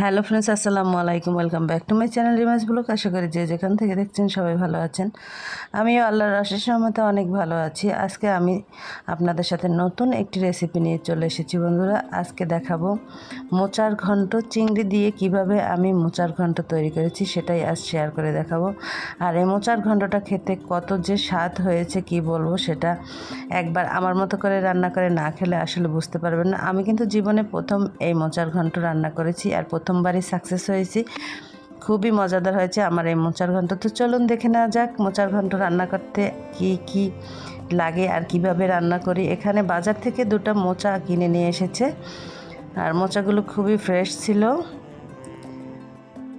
Hello friends, আসসালামু আলাইকুম, welcome back to my channel Rimaz blog. আশা করি যে যেখান থেকে দেখছেন সবাই ভালো আছেন। আমিও আল্লাহর আশেষ রহমতে অনেক ভালো আছি। আজকে আমি আপনাদের সাথে নতুন একটি রেসিপি নিয়ে চলে এসেছি বন্ধুরা। আজকে দেখাবো মোচার ঘন্ট, চিংড়ি দিয়ে কীভাবে আমি মোচার ঘন্ট তৈরি করেছি সেটাই আজ শেয়ার করে দেখাবো। আর এই মোচার ঘন্টটা খেতে কত যে স্বাদ হয়েছে, কি বলব সেটা একবার আমার মতো করে রান্না করে না খেলে আসলে বুঝতে পারবেন না। আমি কিন্তু জীবনে প্রথম এই মোচার ঘন্ট রান্না করেছি, আর প্রথমবারই সাকসেস হয়েছি। খুবই মজাদার হয়েছে আমার এই মোচার ঘন্ট। তো চলুন দেখে নেওয়া যাক মোচার ঘন্ট রান্না করতে কি কি লাগে আর কীভাবে রান্না করি। এখানে বাজার থেকে দুটো মোচা কিনে নিয়ে এসেছে। আর মোচাগুলো খুবই ফ্রেশ ছিল।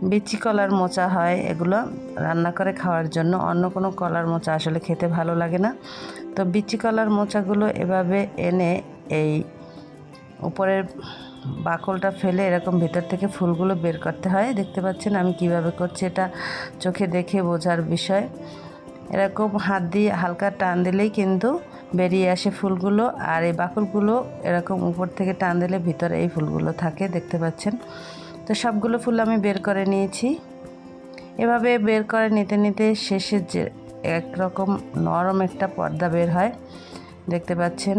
বিচি কলার মোচা হয় এগুলো রান্না করে খাওয়ার জন্য। অন্য কোনো কলার মোচা আসলে খেতে ভালো লাগে না। তো বিচি কলার মোচাগুলো এভাবে এনে এই উপরের বাকলটা ফেলে এরকম ভিতর থেকে ফুলগুলো বের করতে হয়। দেখতে পাচ্ছেন আমি কীভাবে করছি, এটা চোখে দেখে বোঝার বিষয়। এরকম হাত দিয়ে হালকা টান দিলেই কিন্তু বেরিয়ে আসে ফুলগুলো, আর এই বাকলগুলো এরকম উপর থেকে টান দিলে ভিতরে এই ফুলগুলো থাকে, দেখতে পাচ্ছেন। তো সবগুলো ফুল আমি বের করে নিয়েছি। এভাবে বের করে নিতে নিতে শেষে যে একরকম নরম একটা পর্দা বের হয়, দেখতে পাচ্ছেন।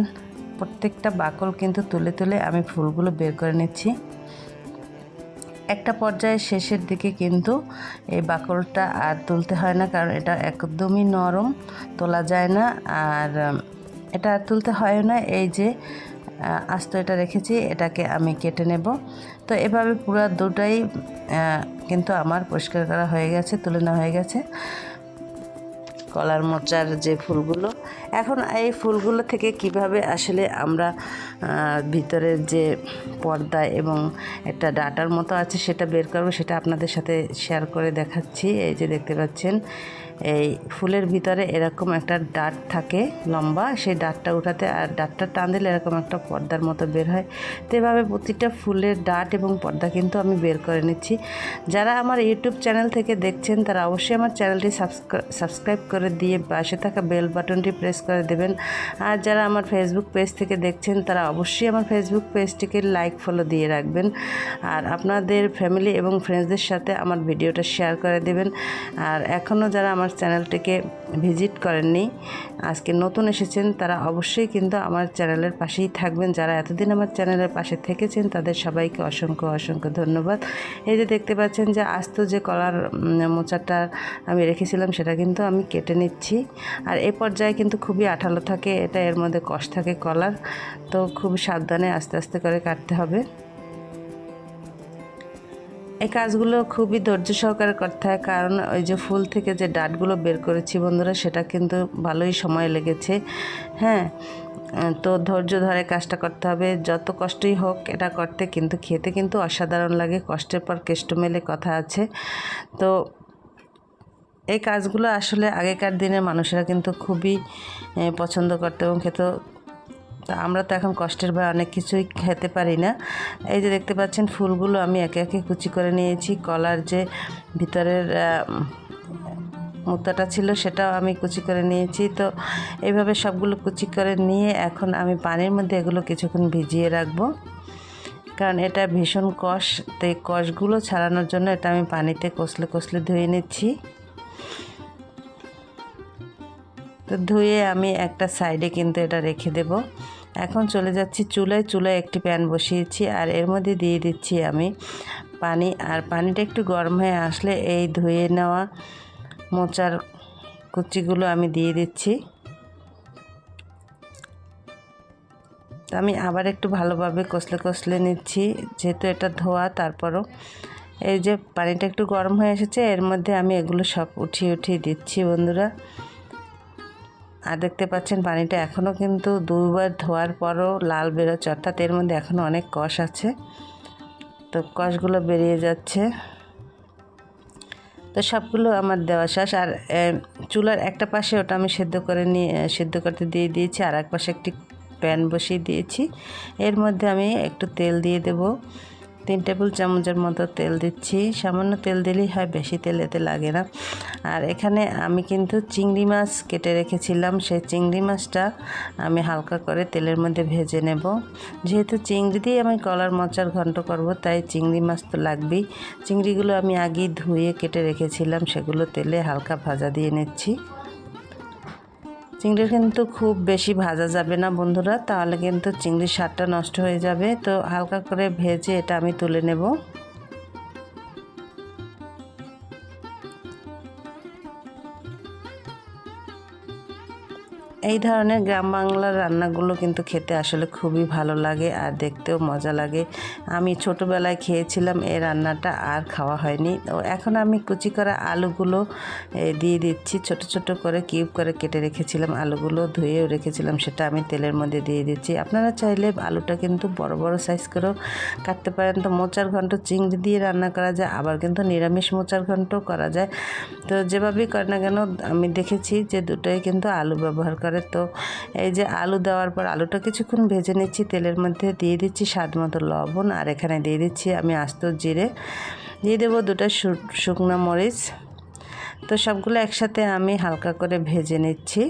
প্রত্যেকটা বাকল কিন্তু তুলে তুলে আমি ফুলগুলো বের করে নিচ্ছি। একটা পর্যায়ে শেষের দিকে কিন্তু এই বাকলটা আর তুলতে হয় না, কারণ এটা একদমই নরম, তোলা যায় না। আর এটা আর তুলতে হয় না। এই যে আস্ত এটা রেখেছি, এটাকে আমি কেটে নেব। তো এভাবে পুরো দুটাই কিন্তু আমার পরিষ্কার করা হয়ে গেছে, তুলে নেওয়া হয়ে গেছে। কলার মোচার যে ফুলগুলো এখন এই ফুলগুলো থেকে কীভাবে আসলে আমরা ভিতরের যে পর্দা এবং একটা ডাটার মতো আছে সেটা বের করব সেটা আপনাদের সাথে শেয়ার করে দেখাচ্ছি। এই যে দেখতে পাচ্ছেন এই ফুলের ভিতরে এরকম একটা ডাট থাকে লম্বা, সেই ডাটটা উঠাতে আর ডাটটা টান দিলে এরকম একটা পর্দার মতো বের হয়। তো এভাবে প্রতিটা ফুলের ডাট এবং পর্দা কিন্তু আমি বের করে নিচ্ছি। যারা আমার ইউটিউব চ্যানেল থেকে দেখছেন, তারা অবশ্যই আমার চ্যানেলটি সাবস্ক্রাইব করে দিয়ে পাশে থাকা বেল বাটনটি প্রেস করে দেবেন। আর যারা আমার ফেসবুক পেজ থেকে দেখছেন, তারা অবশ্যই আমার ফেসবুক পেজটিকে লাইক ফলো দিয়ে রাখবেন। আর আপনাদের ফ্যামিলি এবং ফ্রেন্ডসদের সাথে আমার ভিডিওটা শেয়ার করে দেবেন। আর এখনও যারা আমার আমার চ্যানেলটিকে ভিজিট করেননি, আজকে নতুন এসেছেন, তারা অবশ্যই কিন্তু আমার চ্যানেলের পাশেই থাকবেন। যারা এতদিন আমার চ্যানেলের পাশে থেকেছেন, তাদের সবাইকে অসংখ্য অসংখ্য ধন্যবাদ। এই যে দেখতে পাচ্ছেন যে আস্ত যে কলার মোচাটা আমি রেখেছিলাম, সেটা কিন্তু আমি কেটে নিচ্ছি। আর এ পর্যায়ে কিন্তু খুবই আঠালো থাকে, এটা এর মধ্যে কষ থাকে কলার, তো খুব সাবধানে আস্তে আস্তে করে কাটতে হবে। এই কাজগুলো খুবই ধৈর্য সহকারে করতে হয়, কারণ ওই যে ফুল থেকে যে ডাটগুলো বের করেছি বন্ধুরা, সেটা কিন্তু ভালোই সময় লেগেছে। হ্যাঁ তো ধৈর্য ধরে কাজটা করতে হবে। যত কষ্টই হোক এটা করতে, কিন্তু খেতে কিন্তু অসাধারণ লাগে। কষ্টের পর কেষ্ট মেলে কথা আছে। তো এই কাজগুলো আসলে আগেকার দিনের মানুষেরা কিন্তু খুবই পছন্দ করতো এবং খেত তা আমরা তো এখন কষ্টের ভয় অনেক কিছুই খেতে পারি না। এই যে দেখতে পাচ্ছেন ফুলগুলো আমি একে একে কুচি করে নিয়েছি। কলার যে ভিতরের মুক্তাটা ছিল সেটাও আমি কুচি করে নিয়েছি। তো এইভাবে সবগুলো কুচি করে নিয়ে এখন আমি পানির মধ্যে এগুলো কিছুক্ষণ ভিজিয়ে রাখব। কারণ এটা ভীষণ কষ, তো এই কষগুলো ছাড়ানোর জন্য এটা আমি পানিতে কষলে কষলে ধুয়ে নিচ্ছি। ধুয়ে আমি একটা সাইডে কিন্তু এটা রেখে দেব। এখন চলে যাচ্ছি চুলায়। চুলায় একটি প্যান বসিয়েছি আর এর মধ্যে দিয়ে দিচ্ছি আমি পানি। আর পানিটা একটু গরম হয়ে আসলে এই ধুয়ে নেওয়া মোচার কুচিগুলো আমি দিয়ে দিচ্ছি। তো আমি আবার একটু ভালোভাবে কষলে কষলে নিচ্ছি। যেহেতু এটা ধোয়া, তারপরও এই যে পানিটা একটু গরম হয়ে এসেছে, এর মধ্যে আমি এগুলো সব উঠিয়ে উঠিয়ে দিচ্ছি বন্ধুরা। আর দেখতে পাচ্ছেন পানিটা এখনও কিন্তু দুবার ধোয়ার পরও লাল বেরোচ্ছে, অর্থাৎ এর মধ্যে এখনও অনেক কষ আছে। তো কষগুলো বেরিয়ে যাচ্ছে। তো সবগুলো আমার দেওয়া শেষ। আর চুলার একটা পাশে ওটা আমি সেদ্ধ করে নিয়ে সেদ্ধ করতে দিয়ে দিয়েছি, আর এক পাশে একটি প্যান বসিয়ে দিয়েছি। এর মধ্যে আমি একটু তেল দিয়ে দেব। তিন টেবিল চামচের মতো তেল দিচ্ছি। সামান্য তেল দিলেই হয়, বেশি তেল এতে লাগে না। আর এখানে আমি কিন্তু চিংড়ি মাছ কেটে রেখেছিলাম। সেই চিংড়ি মাছটা আমি হালকা করে তেলের মধ্যে ভেজে নেব। যেহেতু চিংড়ি দিয়ে আমি কলার মোচার ঘন্ট করব, তাই চিংড়ি মাছ তো লাগবেই। চিংড়িগুলো আমি আগেই ধুয়ে কেটে রেখেছিলাম, সেগুলো তেলে হালকা ভাজা দিয়ে নিচ্ছি। চিংড়ি কিন্তু খুব বেশি ভাজা যাবে না বন্ধুরা, তাহলে কিন্তু চিংড়ির স্বাদটা নষ্ট হয়ে যাবে। তো হালকা করে ভেজে এটা আমি তুলে নেব। এই ধরনের গ্রাম বাংলার রান্নাগুলো কিন্তু খেতে আসলে খুবই ভালো লাগে আর দেখতেও মজা লাগে। আমি ছোটোবেলায় খেয়েছিলাম এই রান্নাটা, আর খাওয়া হয়নি। ও এখন আমি কুচি করা আলুগুলো দিয়ে দিচ্ছি। ছোট ছোট করে কিউব করে কেটে রেখেছিলাম আলুগুলো, ধুয়েও রেখেছিলাম, সেটা আমি তেলের মধ্যে দিয়ে দিচ্ছি। আপনারা চাইলে আলুটা কিন্তু বড় বড় সাইজ করেও কাটতে পারেন। তো মোচার ঘন্ট চিংড়ি দিয়ে রান্না করা যায়, আবার কিন্তু নিরামিষ মোচার ঘন্ট করা যায়। তো যেভাবেই করে না কেন, আমি দেখেছি যে দুটোই কিন্তু আলু ব্যবহার করে। তো এই যে আলু দেওয়ার পর আলুটা কিছুক্ষণ ভেজে নিচ্ছি, তেলের মধ্যে দিয়ে দিচ্ছি স্বাদ মতো লবণ আর এখানে দিয়ে দিচ্ছি আমি আস্ত জিরে। দিয়ে দেবো দুটো শুকনো মরিচ। তো সবগুলো একসাথে আমি হালকা করে ভেজে নিচ্ছি।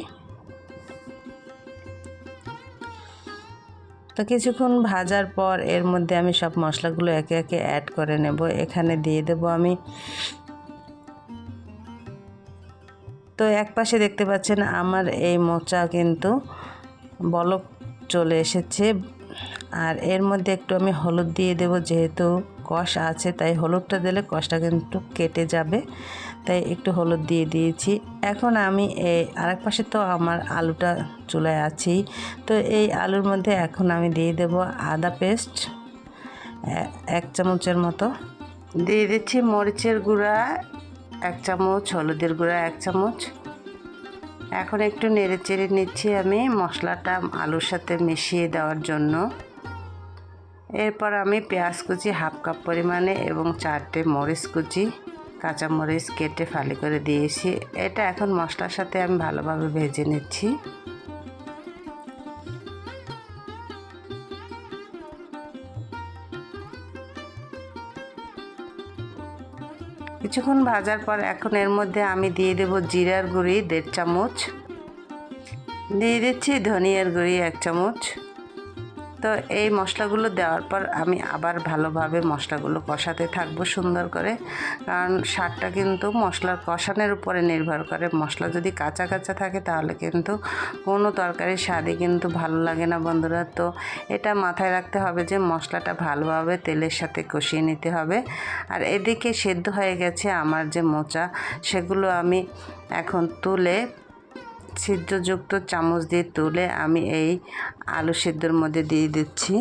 তো কিছুক্ষণ ভাজার পর এর মধ্যে আমি সব মশলাগুলো একে একে অ্যাড করে নেব। এখানে দিয়ে দেব আমি তো এক পাশে দেখতে পাচ্ছেন আমার এই মোচা কিন্তু বলক চলে এসেছে। আর এর মধ্যে একটু আমি হলুদ দিয়ে দেব, যেহেতু কষ আছে, তাই হলুদটা দিলে কষটা কিন্তু কেটে যাবে। তাই একটু হলুদ দিয়ে দিয়েছি। এখন আমি এই আরেক পাশে তো আমার আলুটা চুলায় আছি তো এই আলুর মধ্যে এখন আমি দিয়ে দেব আদা পেস্ট এক চামচের মতো। দিয়ে দিচ্ছি মরিচের গুঁড়া এক চামচ, হলুদের গুঁড়া এক চামচ। এখন একটু নেড়ে চেড়ে নিচ্ছি আমি মশলাটা আলুর সাথে মিশিয়ে দেওয়ার জন্য। এরপর আমি পেঁয়াজ কুচি হাফ কাপ পরিমাণে এবং চারটে মরিচ কুচি, কাঁচা মরিচ কেটে ফালি করে দিয়েছি। এটা এখন মশলার সাথে আমি ভালোভাবে ভেজে নিচ্ছি। কিছুক্ষণ ভাজার পর এখন এর মধ্যে আমি দিয়ে দেব জিরার গুঁড়ি দেড় চামচ। দিয়ে দিচ্ছি ধনিয়ার গুঁড়ি এক চামচ। তো এই মশলাগুলো দেওয়ার পর আমি আবার ভালোভাবে মশলাগুলো কষাতে থাকব সুন্দর করে। কারণ স্বাদটা কিন্তু মশলার কষানোর উপরে নির্ভর করে। মশলা যদি কাঁচা কাঁচা থাকে তাহলে কিন্তু কোনো তরকারির স্বাদই কিন্তু ভালো লাগে না বন্ধুরা। তো এটা মাথায় রাখতে হবে যে মশলাটা ভালোভাবে তেলের সাথে কষিয়ে নিতে হবে। আর এদিকে সেদ্ধ হয়ে গেছে আমার যে মোচা, সেগুলো আমি এখন তুলে ছিদ্রযুক্ত চামচ দিয়ে তুলে আমি এই আলু সিদ্ধর মধ্যে দিয়ে দিচ্ছি।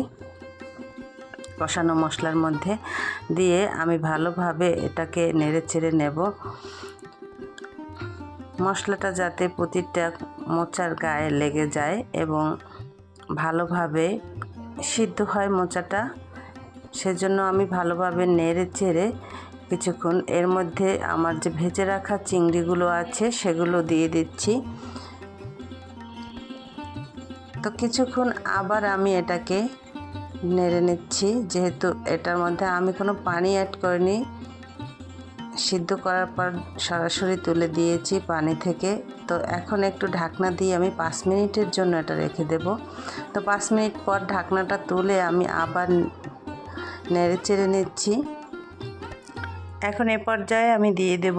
কষানো মশলার মধ্যে দিয়ে আমি ভালোভাবে এটাকে নেড়ে ছেড়ে নেব। মশলাটা যাতে প্রতিটা মোচার গায়ে লেগে যায় এবং ভালোভাবে সিদ্ধ হয় মোচাটা, সেজন্য আমি ভালোভাবে নেড়ে চেড়ে কিছুক্ষণ এর মধ্যে আমার যে ভেজে রাখা চিংড়িগুলো আছে সেগুলো দিয়ে দিচ্ছি। তো কিছুক্ষণ আবার আমি এটাকে নেড়ে নিচ্ছি, যেহেতু এটার মধ্যে আমি কোনো পানি অ্যাড করিনি। সিদ্ধ করার পর সরাসরি তুলে দিয়েছি পানি থেকে। তো এখন একটু ঢাকনা দিয়ে আমি পাঁচ মিনিটের জন্য এটা রেখে দেব। তো পাঁচ মিনিট পর ঢাকনাটা তুলে আমি আবার নেড়ে চেড়ে নিচ্ছি। এখন এ পর্যায়ে আমি দিয়ে দেব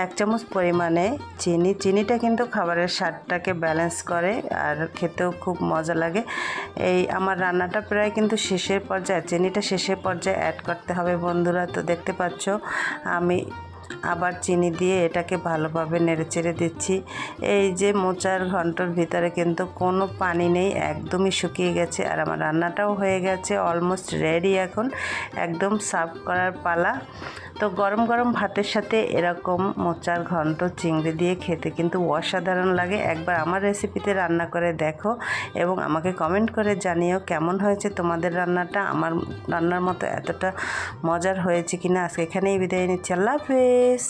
এক চামচ পরিমাণে চিনি। চিনিটা কিন্তু খাবারের স্বাদটাকে ব্যালেন্স করে আর খেতেও খুব মজা লাগে। এই আমার রান্নাটা প্রায় কিন্তু শেষের পর্যায়ে, চিনিটা শেষের পর্যায়ে অ্যাড করতে হবে বন্ধুরা। তো দেখতে পাচ্ছ, আমি আবার চিনি দিয়ে এটাকে ভালোভাবে নেড়ে চেড়ে দিচ্ছি। এই যে মোচার ঘণ্টার ভিতরে কিন্তু কোনো পানি নেই, একদমই শুকিয়ে গেছে। আর আমার রান্নাটাও হয়ে গেছে অলমোস্ট রেডি এখন। একদম সার্ভ করার পালা। তো গরম গরম ভাতের সাথে এরকম মোচার ঘন্ট চিংড়ি দিয়ে খেতে কিন্তু অসাধারণ লাগে। একবার আমার রেসিপিতে রান্না করে দেখো এবং আমাকে কমেন্ট করে জানিও কেমন হয়েছে তোমাদের রান্নাটা। আমার রান্নার মতো এতটা মজার হয়েছে কিনা। আজকে এখানেই বিদায় নিচ্ছি। আল্লাহ হাফেজ।